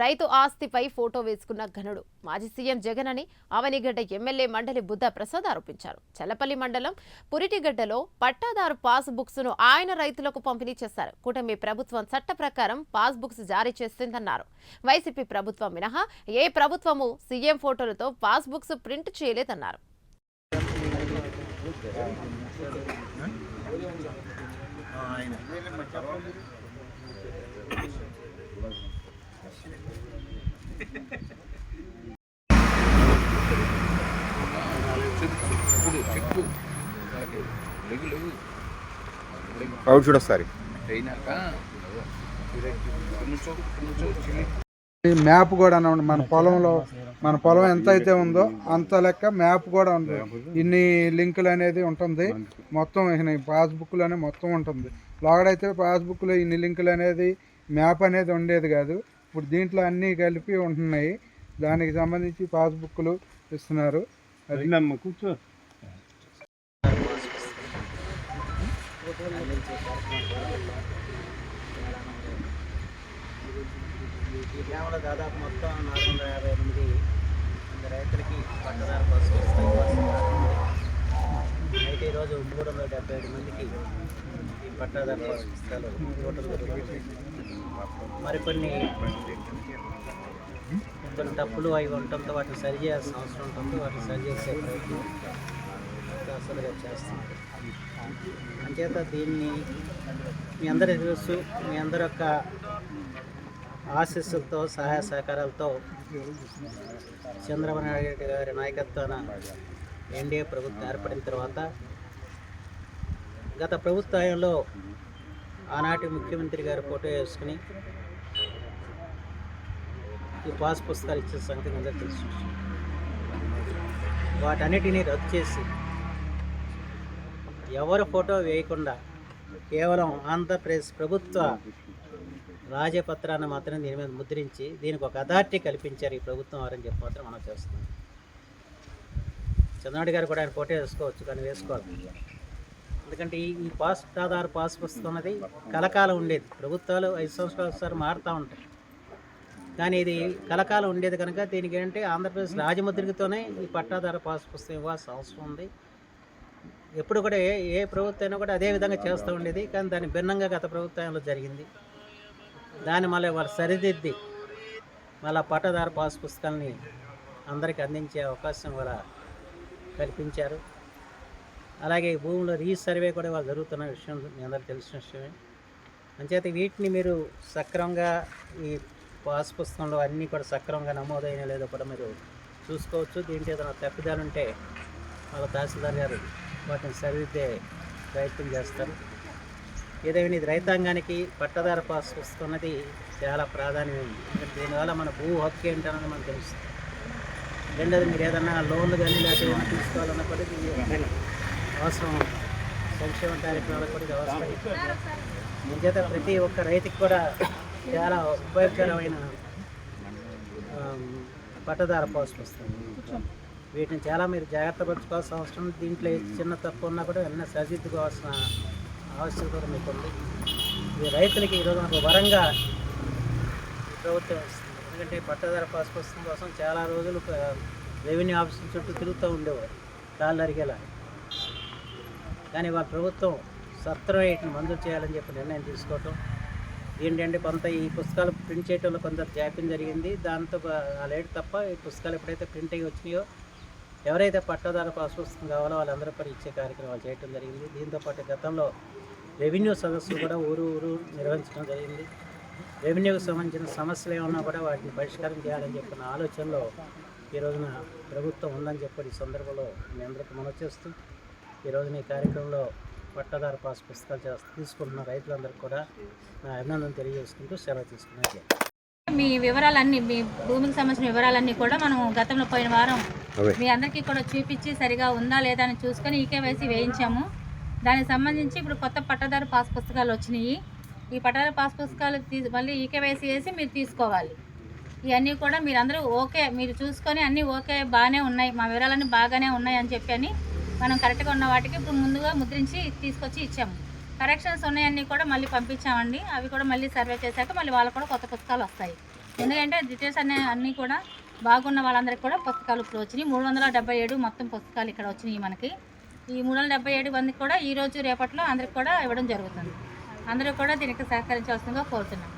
రైతు ఆస్తిపై ఫోటో వేసుకున్న ఘనుడు. మాజీ సీఎం జగన్ అని అవనిగడ్డ ఎమ్మెల్యే మండలి బుద్ధ ప్రసాద్ ఆరోపించారు. చల్లపల్లి మండలం పురిటిగడ్డలో పట్టాదారు పాస్ బుక్స్ను ఆయన రైతులకు పంపిణీ చేశారు. కూటమి ప్రభుత్వం చట్ట ప్రకారం పాస్ బుక్స్ జారీ చేసిందన్నారు. వైసీపీ ప్రభుత్వం మినహా ఏ ప్రభుత్వము సీఎం ఫోటోలతో పాస్ బుక్స్ ప్రింట్ చేయలేదన్నారు. అవుట్ చూడు ఒకసారి ఈ మ్యాప్ కూడా మన పొలంలో మన పొలం ఎంత అయితే ఉందో అంత లెక్క మ్యాప్ కూడా ఉంది. ఇన్ని లింకులు అనేది ఉంటుంది. మొత్తం పాస్బుక్లోనే మొత్తం ఉంటుంది. లోగడైతే పాస్బుక్లో ఇన్ని లింకులు అనేది మ్యాప్ అనేది ఉండేది కాదు. ఇప్పుడు దీంట్లో అన్నీ కలిపి ఉంటున్నాయి. దానికి సంబంధించి పాస్బుక్లు ఇస్తున్నారు. అది కూర్చో. ఈ గ్రామంలో దాదాపు మొత్తం నాలుగు వందల యాభై ఎనిమిది మంది రైతులకి పట్టదారు కోసం వస్తాయి కోసం అయితే ఈరోజు మూడు వందల డెబ్బై ఏడు మందికి ఈ పట్టాదారు కోసం పుస్తకాలు మరికొన్ని కొన్ని తప్పులు అవి ఉండటంతో వాటిని సరి చేయాల్సిన అవసరం ఉంటుంది వాటిని సరి చేసే ప్రయత్నం అసలుగా చేస్తున్నారు అంచేత దీన్ని మీ అందరి తెలుసు మీ అందరి యొక్క ఆశీస్సులతో సహాయ సహకారాలతో చంద్రబాబు నాయుడు గారి నాయకత్వాన ఎన్డీఏ ప్రభుత్వం ఏర్పడిన తర్వాత గత ప్రభుత్వంలో ఆనాటి ముఖ్యమంత్రి గారు ఫోటో వేసుకుని ఈ పాస్ పుస్తకాలు ఇచ్చే సంగతి అందరూ తెలుసు. వాటన్నిటినీ రద్దు చేసి ఎవరు ఫోటో వేయకుండా కేవలం ఆంధ్రప్రదేశ్ ప్రభుత్వ రాజపత్రాన్ని మాత్రం దీని మీద ముద్రించి దీనికి ఒక అథారిటీ కల్పించారు ఈ ప్రభుత్వం వారని చెప్పి మాత్రం మనం చేస్తున్నాం. చంద్రనాయుడు గారు కూడా ఆయన ఫోటో వేసుకోవచ్చు కానీ వేసుకోవాలి. ఎందుకంటే ఈ ఈ పాస్ ఆధార్ పాస్ పుస్తకం అన్నది కలకాలం ఉండేది. ప్రభుత్వాలు ఐదు సంవత్సరాలు ఒకసారి మారుతూ ఉంటాయి. కానీ ఇది కలకాలం ఉండేది కనుక దీనికి ఏంటంటే ఆంధ్రప్రదేశ్ రాజముద్రికతోనే ఈ పట్టాదార పాస్ పుస్తకం ఇవ్వాల్సిన అవసరం ఉంది. ఎప్పుడు కూడా ఏ ఏ ప్రభుత్వం అయినా కూడా అదే విధంగా చేస్తూ ఉండేది కానీ దాని భిన్నంగా గత ప్రభుత్వంలో జరిగింది. దాన్ని మళ్ళీ వాళ్ళు సరిదిద్ది మళ్ళీ పట్టదార పాస్ పుస్తకాలని అందరికీ అందించే అవకాశం కూడా కల్పించారు. అలాగే ఈ భూమిలో రీసర్వే కూడా వాళ్ళు జరుగుతున్న విషయం మీ అందరికీ తెలిసిన విషయమే. అంచేత వీటిని మీరు సక్రమంగా ఈ పాస్ పుస్తకంలో అన్నీ కూడా సక్రమంగా నమోదైన లేదో కూడా మీరు చూసుకోవచ్చు. దీంట్లో ఏదైనా తప్పిదాలుంటే వాళ్ళ తహసీల్దార్ గారు వాటిని సరిదిద్దే ప్రయత్నం చేస్తారు. ఏదైనా ఇది రైతాంగానికి పట్టదార పాస్ వస్తున్నది చాలా ప్రాధాన్యమైంది. ఎందుకంటే దీనివల్ల మన భూ హక్కు ఏంటన్నది మనకు తెలుస్తుంది. రెండోది మీరు ఏదన్నా లోన్లు కానీ లేకపోతే ఏమైనా తీసుకోవాలన్నా అవసరం. సంక్షేమ కార్యక్రమాలకు కూడా అవసరం. చేత ప్రతి ఒక్క రైతుకి కూడా చాలా ఉపయోగకరమైన పట్టదార పాస్ వస్తుంది. వీటిని చాలా మీరు జాగ్రత్త పరచుకోవాల్సిన అవసరం దీంట్లో చిన్న తప్పు ఉన్నా కూడా వెన్న సరిదిద్దుకోవాల్సిన ఆవశ్యకత మీకు ఉంది. ఇది రైతులకి ఈరోజు ఒక వరంగా ప్రభుత్వం ఇస్తుంది ఎందుకంటే పట్టదార పాస్ పుస్తకం కోసం చాలా రోజులు రెవెన్యూ ఆఫీసుల చుట్టూ తిరుగుతూ ఉండేవారు. కాళ్ళు అరిగేలా. కానీ వాళ్ళ ప్రభుత్వం సత్వరం వీటిని మంజూరు చేయాలని చెప్పి నిర్ణయం తీసుకోవటం. ఏంటంటే కొంత ఈ పుస్తకాలు ప్రింట్ చేయడంలో కొంత జాప్యం జరిగింది. దాంతో ఆ లేట్ తప్ప ఈ పుస్తకాలు ఎప్పుడైతే ప్రింట్ అయ్యి వచ్చినాయో ఎవరైతే పట్టాదార పాస్ పుస్తకం కావాలో వాళ్ళందరూ కూడా ఇచ్చే కార్యక్రమాలు చేయడం జరిగింది. దీంతో పాటు గతంలో రెవెన్యూ సదస్సులు కూడా ఊరు ఊరు నిర్వహించడం జరిగింది. రెవెన్యూకి సంబంధించిన సమస్యలు ఏమన్నా కూడా వాటిని పరిష్కారం చేయాలని చెప్పిన ఆలోచనలో ఈ రోజున ప్రభుత్వం ఉందని చెప్పి ఈ సందర్భంలో మీ అందరికీ మనవి చేస్తూ ఈ రోజున ఈ కార్యక్రమంలో పట్టాదార పాస్ పుస్తకాలు చేస్తూ తీసుకుంటున్న రైతులందరికీ కూడా నా అభినందన తెలియజేసుకుంటూ సెలవు తీసుకున్నాను. మీ వివరాలన్నీ మీ భూమికి సంబంధించిన వివరాలన్నీ కూడా మనం గతంలో పోయిన వారం. మీ అందరికీ కూడా చూపించి సరిగా ఉందా లేదా అని చూసుకొని ఈకేవైసీ వేయించాము. దానికి సంబంధించి ఇప్పుడు కొత్త పట్టదారు పాస్ పుస్తకాలు వచ్చినాయి. ఈ పట్టదారు పాస్ పుస్తకాలు తీ- మళ్ళీ ఈకేవైసీ వేసి మీరు తీసుకోవాలి. ఇవన్నీ కూడా మీరు అందరూ ఓకే మీరు చూసుకొని అన్నీ ఓకే బాగానే ఉన్నాయి. మా వివరాలన్నీ బాగానే ఉన్నాయి అని చెప్పి అని మనం కరెక్ట్గా ఉన్న వాటికి ఇప్పుడు ముందుగా ముద్రించి తీసుకొచ్చి ఇచ్చాము. కరెక్షన్స్ ఉన్నాయన్నీ కూడా మళ్ళీ పంపించామండి. అవి కూడా మళ్ళీ సర్వే చేశాక మళ్ళీ వాళ్ళకు కూడా కొత్త పుస్తకాలు వస్తాయి. ఎందుకంటే డీటెయిల్స్ అనే అన్నీ కూడా బాగున్న వాళ్ళందరికీ కూడా పుస్తకాలు ఇప్పుడు వచ్చినాయి. మూడు వందల డెబ్బై ఏడు మొత్తం పుస్తకాలు ఇక్కడ వచ్చినాయి మనకి. ఈ మూడు వందల డెబ్బై ఏడు మందికి కూడా ఈ రోజు రేపట్లో అందరికి కూడా ఇవ్వడం జరుగుతుంది. అందరూ కూడా దీనికి సహకరించవలసిందిగా కోరుతున్నాను